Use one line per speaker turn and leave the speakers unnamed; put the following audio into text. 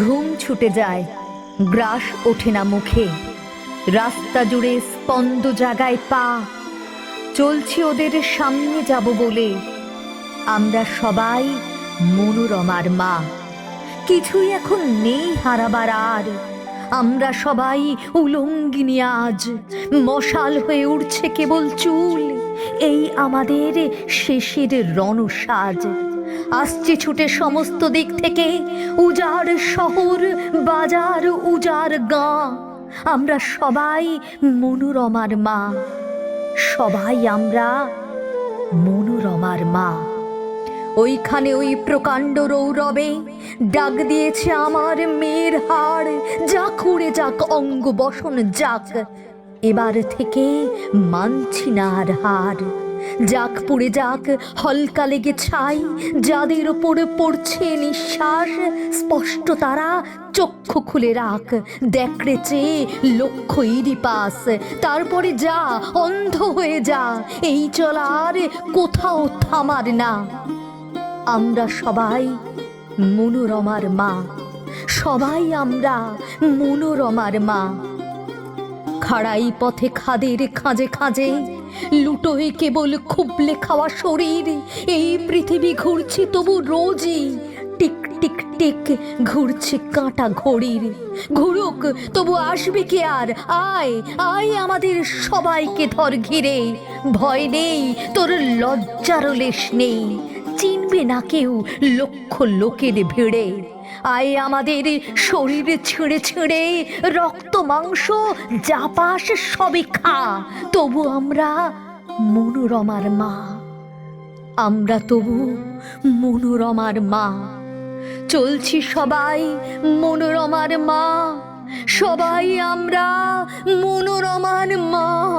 ঘুম ছুটে যায়, গ্রাস ওঠে না মুখে। রাস্তা জুড়ে স্পন্দ জাগায় পা। চলছি ওদের সামনে যাব বলে, আমরা সবাই মনোরমার মা। কিছুই এখন নেই হারাবার আর, আমরা সবাই উলঙ্গিনী আজ। মশাল হয়ে উঠছে কেবল চুল, এই আমাদের শেষের রণসাজ। আসছে ছুটে সমস্ত দিক থেকে। উজাড় শহর, বাজার, উজাড় গাঁ। আমরা সবাই মনোরমার মা। সবাই আমরা মনোরমার মা। ওইখানে ওই প্রকাণ্ড রৌরবে ডাক দিয়েছে আমার মেয়ের হাড়। যা খুঁড়ে যাক অঙ্গ বসন যাক। এবার থেকে মানছি না আর হার যাক পুড়ে যাক, হলকা লেগে ছাই, যাদের ওপরে পড়ছে নিঃশ্বাস, স্পষ্ট তারা চক্ষু খুলে রাখ দেখরে চেয়ে লক্ষ্য পাস, তারপরে যা, অন্ধ হয়ে যা, এই চলার কোথাও থামার না। আমরা সবাই মনোরমার মা, সবাই আমরা মনোরমার মা। খাড়াই পথে খাদের খাঁজে খাঁজে, লুটোয় কেবল খুবলে খাওয়া শরীর। এই পৃথিবী ঘুরছে তবু রোজই, টিক টিক টিক ঘুরছে কাঁটা ঘড়ির। ঘুরুক, তবু আসবে কে আর? আয় আয় আমাদের সবাইকে ধর ঘিরে। ভয় নেই, তোর লজ্জারও লেশ নেই। চিনবে না কেউ লক্ষ লোকের ভিড়ে। আয় আমাদের শরীর ছিঁড়ে ছিঁড়ে, রক্ত, মাংস, যা পাস সবে খা। তবু আমরা মনোরমার মা। আমরা তবু মনোরমার মা। চলছি সবাই মনোরমার মা। সবাই আমরা মনোরমার মা।